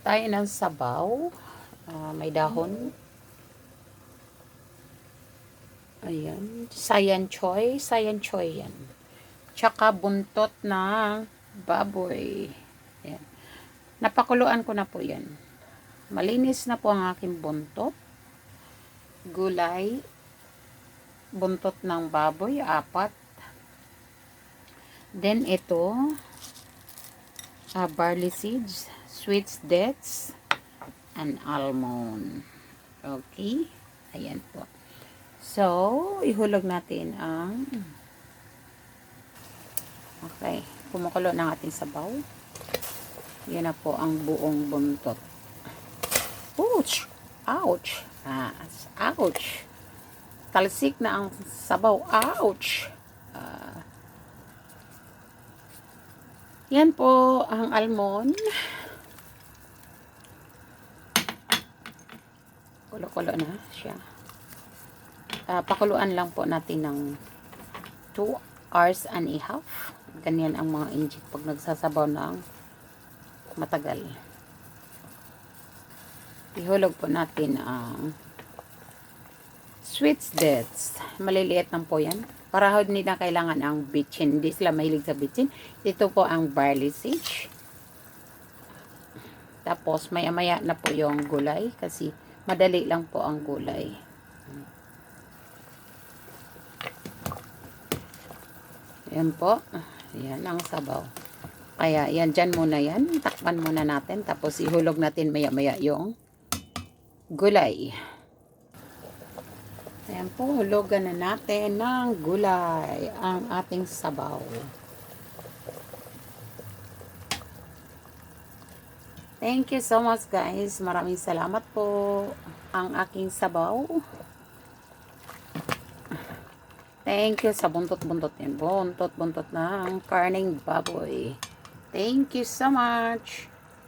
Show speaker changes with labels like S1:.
S1: tayo ng sabaw. Ah, may dahon. Ayan. Sayan choy. Sayan choy yan. Tsaka buntot ng baboy. Ayan. Napakuluan ko na po yan. Malinis na po ang aking buntot. Gulay. Buntot ng baboy. Apat. Then ito. ah, barley seeds. Sweet dates. And almond. Okay. Ayan po. So, ihulog natin ang Okay. Kumukulo ng ating sabaw. Yan na po ang buong buntot. Ouch! Ouch! Ah, ouch! Talsik na ang sabaw. Ouch! Ah. yan po ang almond. Kulo-kulo na siya. Ah, pakuluan lang po natin ng 2 hours and a half. Ganyan ang mga injik pag nagsasabaw ng matagal. Ihulog po natin ang sweet dates. Maliliit lang po yan. Para hindi na kailangan ang bitchin. Hindi sila mahilig sa bitchin. Ito po ang barley sage. Tapos maya-maya na po yung gulay kasi madali lang po ang gulay. Yan po. Yan ang sabaw. Kaya yan dyan muna yan. Takpan muna natin. Tapos ihulog natin maya-maya yung gulay. Ayan po, hulugan na natin ng gulay ang ating sabaw. Thank you so much guys. Maraming salamat po ang aking sabaw. Thank you sa buntot-buntot yan. Buntot-buntot ng karning baboy. Thank you so much.